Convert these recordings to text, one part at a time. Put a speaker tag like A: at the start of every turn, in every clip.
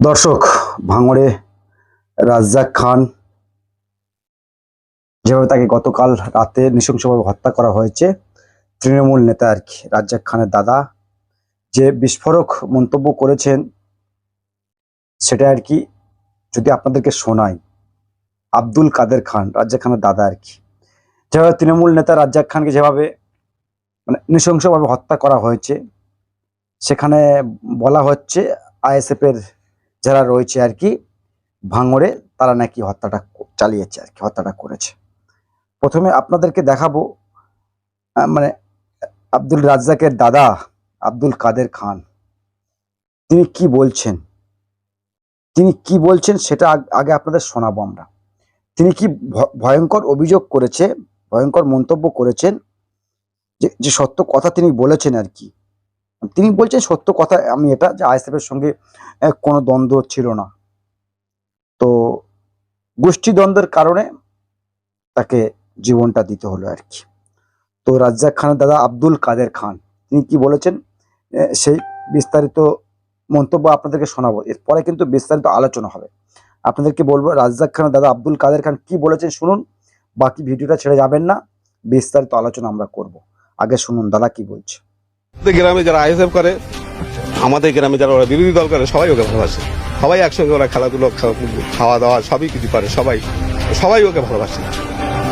A: দর্শক, ভাঙড়ে রাজ্জাক খান যেভাবে তাকে গতকাল রাতে নৃশংসভাবে হত্যা করা হয়েছে, তৃণমূল নেতা আর কি, রাজ্জাক খানের দাদা, যে বিস্ফোরক মন্তব্য করেছেন, সেটা আর কি যদি আপনাদেরকে শোনাই। আব্দুল কাদের খান, রাজ্জাক খানের দাদা আর কি, যেভাবে তৃণমূল নেতা রাজ্জাক খানকে যেভাবে মানে নৃশংসভাবে হত্যা করা হয়েছে, সেখানে বলা হচ্ছে আইএসএফ এর যারা রয়েছে আর কি ভাঙড়ে, তারা নাকি হত্যাটা চালিয়েছে আর কি, হত্যাটা করেছে। প্রথমে আপনাদেরকে দেখাবো মানে আব্দুল রাজ্জাকের দাদা আব্দুল কাদের খান। তিনি কি বলছেন? তিনি কি বলছেন সেটা আগে আপনাদের শোনাবো আমরা। তিনি কি ভয়ঙ্কর অভিযোগ করেছে, ভয়ঙ্কর মন্তব্য করেছেন? যে সত্য কথা তিনি বলেছেন আর কি। তিনি বলছেন সত্য কথা, আমি এটা যে আইএসএফ এর সঙ্গে কোনো দ্বন্দ্ব ছিল না। তো গোষ্ঠী দ্বন্দ্বের কারণে তাকে জীবনটা দিতে হলো আর কি। তো রাজ্জাক খানের দাদা আব্দুল কাদের খান, তিনি কি বলেছেন? সেই বিস্তারিত মন্তব্য আপনাদেরকে শোনাবো। এরপরে কিন্তু বিস্তারিত আলোচনা হবে। আপনাদেরকে বলব, রাজ্জাক খানের দাদা আব্দুল কাদের খান কি বলেছেন শুনুন। বাকি ভিডিওটা ছেড়ে যাবেন না, বিস্তারিত আলোচনা আমরা করব। আগে শুনুন, দাদা কি বলছে?
B: গ্রামে যারা আইএসএফ করে, আমাদের গ্রামে যারা ওরা বিরোধী দল করে, সবাই ওকে ভালোবাসে। সবাই একসঙ্গে ওরা খেলাধুলো খাওয়া- দাওয়া সবই কিছু করে, সবাই সবাই ওকে ভালোবাসে।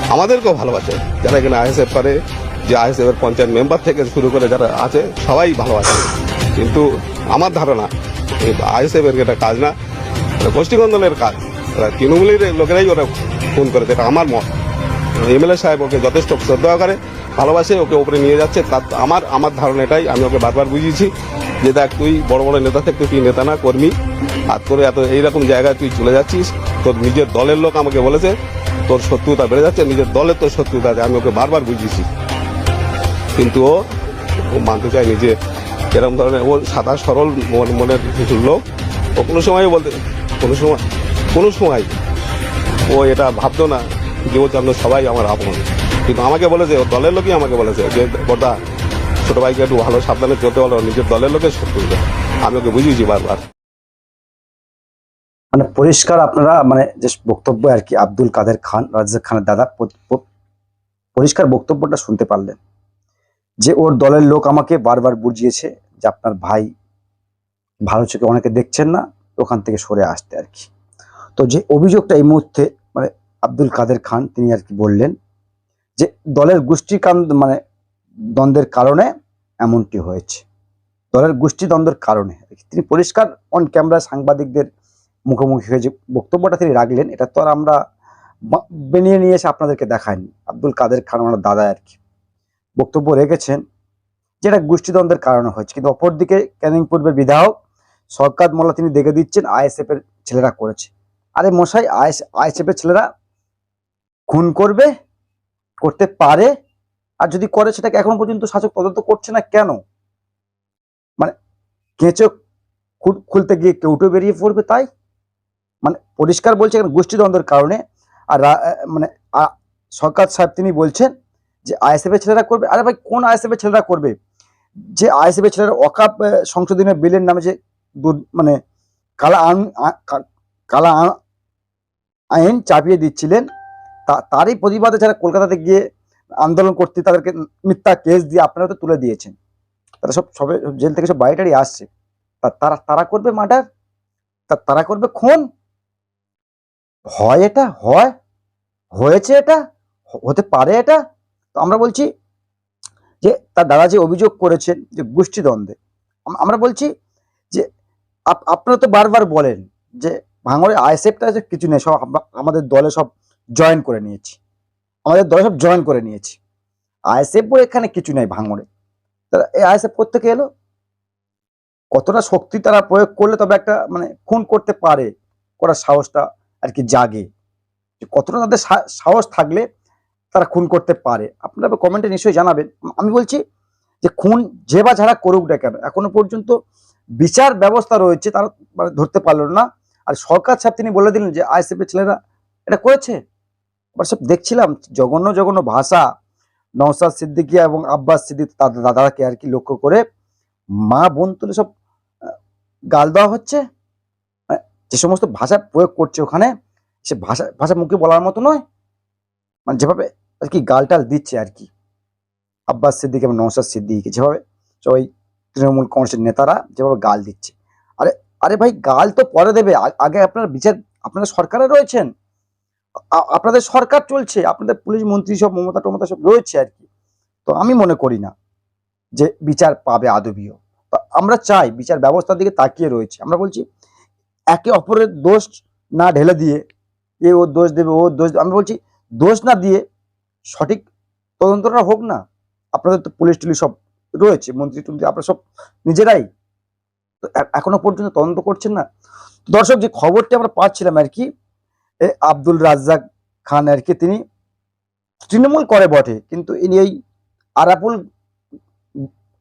B: আমাদেরকেও ভালোবাসে। যারা এখানে আইএসএফ করে, যে আইএসএফ এর পঞ্চায়েত মেম্বার থেকে শুরু করে যারা আছে, সবাই ভালোবাসে। কিন্তু আমার ধারণা, এই আইএসএফ এর এটা কাজ না, এটা গোষ্ঠীকন্দলের কাজ। ওরা তৃণমূলের লোকেরাই ওরা ফোন করে এটা আমার মত। এমএলএ সাহেব ওকে যথেষ্ট শ্রদ্ধা করে ভালোবাসে, ওকে ওপরে নিয়ে যাচ্ছে। তার আমার আমার ধারণা এটাই আমি ওকে বারবার বুঝিয়েছি যে দেখ, তুই বড় বড় নেতা থেকে তুই নেতা না, কর্মী। হাত করে এত এইরকম জায়গায় তুই চলে যাচ্ছিস, তোর নিজের দলের লোক আমাকে বলেছে, তোর শত্রুতা বেড়ে যাচ্ছে, নিজের দলের তোর শত্রুতা আছে, আমি ওকে বারবার বুঝিয়েছি। কিন্তু ও ও মানতে চায়নি যে এরকম ধরনের, ও সাদা, সরল মন- মনের কিছু লোক, ও কোনো সময় বলতে, কোনো সময় কোনো সময় ও এটা ভাবতো না যে ওর জন্য সবাই আমার আপন। কিন্তু আমাকে বলেছে দলের লোকই আমাকে বলেছে যে বড়দা ছোট ভাইকে একটু ভালো সাবধানে চলতে বলো, নিজের দলের লোকের শত্রু আমি ওকে বুঝিয়েছি বারবার।
A: মানে পরিষ্কার আপনারা মানে যে বক্তব্য আর কি, আব্দুল কাদের খান, রাজ্জাক খানের দাদা পরিষ্কার বক্তব্যটা শুনতে পারলেন। যে ওর দলের লোক আমাকে বারবার বুঝিয়েছে যে আপনার ভাই ভালো চোখে অনেকে দেখছেন না, ওখান থেকে সরে আসতে আর কি। তো যে অভিযোগটা এই মুহূর্তে মানে আব্দুল কাদের খান, তিনি আর কি বললেন যে দলের গোষ্ঠী মানে দ্বন্দ্বের কারণে এমনটি হয়েছে। দলের গোষ্ঠী দ্বন্দ্বের কারণে। তিনি পরিষ্কার অন ক্যামেরা সাংবাদিকদের মুখোমুখি হয়ে যে বক্তব্যটা তিনি রাখলেন, এটা তো আর আমরা বেনিয়ে নিয়ে এসে আপনাদেরকে দেখাইনি। আব্দুল কাদের খান আমার দাদা আর কি। বক্তব্য রেখেছেন যেটা গোষ্ঠীদ্বন্দ্বের কারণে হয়েছে। কিন্তু অপরদিকে ক্যানিং পূর্বের বিধায়ক সরকার মোল্লা তিনি দেখে দিচ্ছেন, আইএসএফ এর ছেলেরা করেছে। আরে মশাই, আইএস, আইএসএফ এর ছেলেরা খুন করবে? করতে পারে, আর যদি করে সেটাকে এখনও পর্যন্ত শাসক তদন্ত করছে না কেন? মানে কেঁচো খুলতে গিয়ে কেউটো বেরিয়ে পড়বে তাই? মানে পরিষ্কার বলছে এখানে গোষ্ঠীদ্বন্দ্বের কারণে, আর মানে সরকার সাহেব তিনি বলছেন যে আইএসএফ এর ছেলেরা করবে। আরে ভাই, কোন আইএসএফ এর ছেলেরা করবে? যে আইএসএফ এর ছেলেরা অকাপ সংশোধনের বিলের নামে যে মানে কালা আইন কালা আইন চাপিয়ে দিচ্ছিলেন তারই প্রতিবাদে যারা কলকাতাতে গিয়ে আন্দোলন করতে তাদেরকে মিথ্যা কেস দিয়ে আপনারা তো তুলে দিয়েছেন। তারা সব, সবে, জেল থেকে সব টাড়ি আসছে। তা, তারা তারা করবে মার্ডার? তা, তারা করবে খুন? হয় এটা? হয়? হয়েছে এটা? হতে পারে এটা? তো আমরা বলছি যে, তার দাদা যে অভিযোগ করেছেন যে, গোষ্ঠীদ্বন্দ্বে। আম- আমরা বলছি যে, আপ- আপনারা তো বারবার বলেন যে, ভাঙড়ে আইএসএফটা কিছু নেই, সব আমাদের দলে সব জয়েন করে নিয়েছি। আমাদের দলে সব জয়েন করে নিয়েছি। আইএসএফ এখানে কিছু নেই ভাঙড়ে। তারা এই আইএসএফ থেকে এলো? কতটা শক্তি তারা প্রয়োগ করলে তবে একটা মানে খুন করতে পারে করার সাহসটা আর কি জাগে। কতটা তাদের সাহস থাকলে তারা খুন করতে পারে। আপনারা কমেন্টে নিশ্চয়ই জানাবেন। আমি বলছি যে খুন যে বা যারা করুক না কেন, এখনও পর্যন্ত বিচার ব্যবস্থা রয়েছে, তারা মানে ধরতে পারল না। আর সরকার সাহেব তিনি বলে দিলেন যে এর ছেলেরা এটা করেছে? সব দেখছিলাম জঘন্য জঘন্য ভাষা নওসাদ সিদ্দিকিয়া এবং আব্বাস সিদ্দিক দাদাকে আর কি লক্ষ্য করে মা, বোন তুলে সব গাল দেওয়া হচ্ছে। মানে যে সমস্ত ভাষা প্রয়োগ করছে ওখানে, সে ভাষা ভাষা মুখে বলার মতো নয়। মানে যেভাবে আর কি গালটাল দিচ্ছে আর কি। আব্বাস সিদ্দিক এবং নৌসাদ সিদ্দিককে যেভাবে সবাই তৃণমূল কংগ্রেসের নেতারা যেভাবে গাল দিচ্ছে। আরে আরে ভাই, গাল তো পরে দেবে। আগে আপনার বিচার, আপনারা সরকারে রয়েছেন। আপনাদের সরকার চলছে, আপনাদের পুলিশ মন্ত্রী সব, মমতা টমতা সব রয়েছে আর কি। তো আমি মনে করি না যে বিচার পাবে আদবিও তো আমরা চাই বিচার ব্যবস্থার দিকে তাকিয়ে রয়েছে। আমরা বলছি, একে অপরের দোষ না ঢেলে দিয়ে, এ ও দোষ দেবে, ও দোষ। আমরা বলছি, দোষ না দিয়ে সঠিক তদন্তটা হোক না। আপনাদের তো পুলিশ টুলিশ সব রয়েছে, মন্ত্রী টন্ত্রী, আপনারা সব নিজেরাই। তো এখনও পর্যন্ত তদন্ত করছেন না। দর্শক, যে খবরটি আমরা পাচ্ছিলাম আর কি আব্দুল রাজ্জাক খান আর কি তিনি তৃণমূল করে বটে, কিন্তু ইনি এই আরাপুল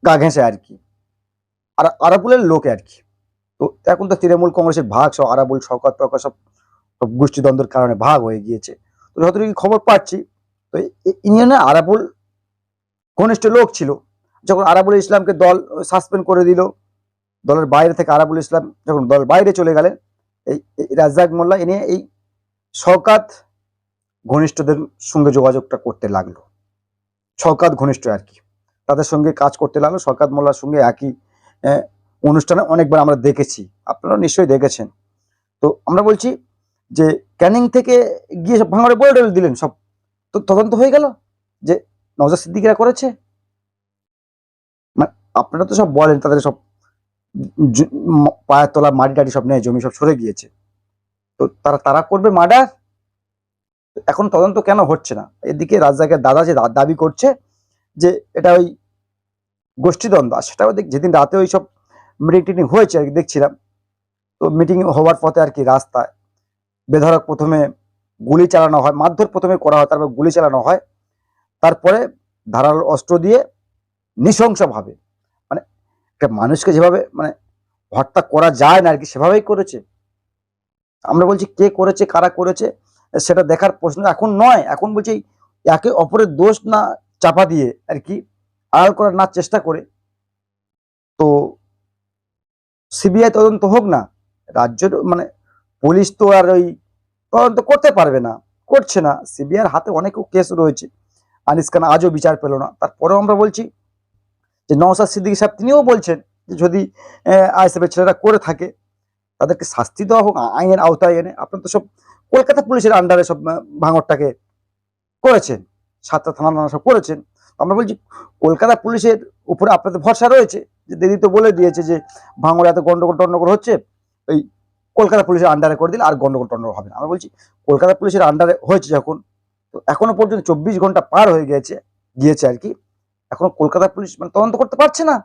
A: গা ঘেঁষে আর কি। আর আরাপুলের লোকে আর কি। তো এখন তো তৃণমূল কংগ্রেসের ভাগ, সব আরাবুল, শওকত টকত সব সব গোষ্ঠীদ্বন্দ্বের কারণে ভাগ হয়ে গিয়েছে। তো যতটুকু খবর পাচ্ছি, তো এ- ইনি না আরাবুল ঘনিষ্ঠ লোক ছিল। যখন আরাবুল ইসলামকে দল সাসপেন্ড করে দিল, দলের বাইরে থেকে আরাবুল ইসলাম যখন দল বাইরে চলে গেলেন, এই এই রাজ্জাক মোল্লা এনে এই শওকাত ঘনিষ্ঠদের সঙ্গে যোগাযোগটা করতে লাগল। শওকাত ঘনিষ্ঠ আর কি। তাদের সঙ্গে কাজ করতে লাগল। শওকাত মোল্লার সঙ্গে একই অনুষ্ঠানে অনেকবার আমরা দেখেছি। আপনারা নিশ্চয়ই দেখেছেন। তো আমরা বলছি যে, ক্যানিং থেকে গিয়ে সব ভাঙড়ে বলে টলে দিলেন সব। তো তদন্ত হয়ে গেল যে নজর সিদ্দিকিরা করেছে? মানে আপনারা তো সব বলেন, তাদের সব পায়ের তলা মাটি টাটি সব নেই, জমি সব সরে গিয়েছে। তো তারা তারা করবে মার্ডার এখন তদন্ত কেন হচ্ছে না? এদিকে রাজ্জাকের দাদা যে দাবি করছে যে এটা ওই গোষ্ঠীদ্বন্দ্ব সেটাও যেদিন রাতে ওই সব মিটিং টিটিং হয়েছে আর কি, দেখছিলাম। তো মিটিং হওয়ার পথে আর কি রাস্তায় বেধরক প্রথমে গুলি চালানো হয়, মারধর প্রথমে করা হয়, তারপর গুলি চালানো হয়। তারপরে ধারালো অস্ত্র দিয়ে নৃশংসভাবে মানে একটা মানুষকে যেভাবে মানে হত্যা করা যায় না আর কি, সেভাবেই করেছে। আমরা বলছি কে করেছে, কারা করেছে, সেটা দেখার প্রশ্ন। এখন নয়, এখন বলছি একে অপরের দোষ না চাপা দিয়ে আর কি আড়াল করার না চেষ্টা করে। তো সিবিআই তদন্ত হোক না রাজ্যের মানে পুলিশ তো আর ওই তদন্ত করতে পারবে না, করছে না। সিবিআইয়ের হাতে অনেক কেস রয়েছে, আনিস খান আজও বিচার পেল না। তারপরেও আমরা বলছি যে নওসাদ সিদ্দিকী সাহেব তিনিও বলছেন যে যদি আইএসএফের ছেলেরা করে থাকে তাদেরকে শাস্তি দেওয়া হোক, আইনের আওতায় এনে আপনার তো সব কলকাতা পুলিশের আন্ডারে সব ভাঙরটাকে করেছেন, সাতটা থানা থানা সব করেছেন। আমরা বলছি, কলকাতা পুলিশের উপরে আপনাদের ভরসা রয়েছে? যে দিদি তো বলে দিয়েছে যে ভাঙড়ে এত গন্ডগোল টন্ডগোল হচ্ছে ওই কলকাতা পুলিশের আন্ডারে করে দিলে আর গন্ডগোল টন্ডগোল হবে না। আমরা বলছি, কলকাতা পুলিশের আন্ডারে হয়েছে যখন, তো এখনও পর্যন্ত চব্বিশ ঘণ্টা পার হয়ে গিয়েছে গিয়েছে আর কি। এখনও কলকাতা পুলিশ মানে তদন্ত করতে পারছে না।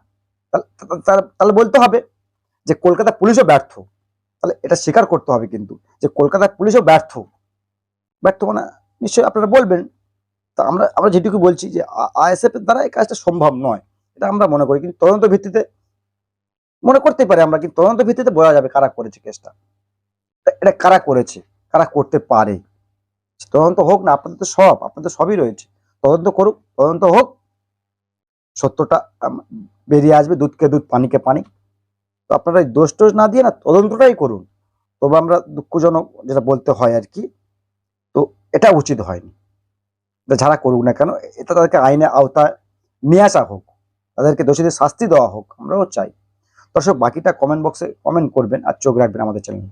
A: তাহলে বলতে হবে যে কলকাতা পুলিশও ব্যর্থ। তাহলে এটা স্বীকার করতে হবে কিন্তু যে কলকাতা পুলিশও ব্যর্থ। ব্যর্থ মানে নিশ্চয়ই আপনারা বলবেন। তা আমরা আমরা যেটুকু বলছি যে আইএসএফ এর দ্বারা এই কাজটা সম্ভব নয়, এটা আমরা মনে করি। কিন্তু তদন্ত ভিত্তিতে মনে করতে পারি আমরা, কিন্তু তদন্ত ভিত্তিতে বোঝা যাবে কারা করেছে কেসটা। এটা কারা করেছে, কারা করতে পারে? তদন্ত হোক না, আপনাদের তো সব, আপনাদের সবই রয়েছে। তদন্ত করুক, তদন্ত হোক, সত্যটা বেরিয়ে আসবে দুধকে দুধ, পানিকে পানি। তো আপনারা দোষ টোষ না দিয়ে না তদন্তটাই করুন। তবে আমরা দুঃখজনক যেটা বলতে হয় আর কি, তো এটা উচিত হয়নি। যারা করুক না কেন, এটা তাদেরকে আইনের আওতায় নিয়ে আসা হোক, তাদেরকে দোষীদের শাস্তি দেওয়া হোক, আমরাও চাই। দর্শক, বাকিটা কমেন্ট বক্সে কমেন্ট করবেন আর চোখ রাখবেন আমাদের চ্যানেল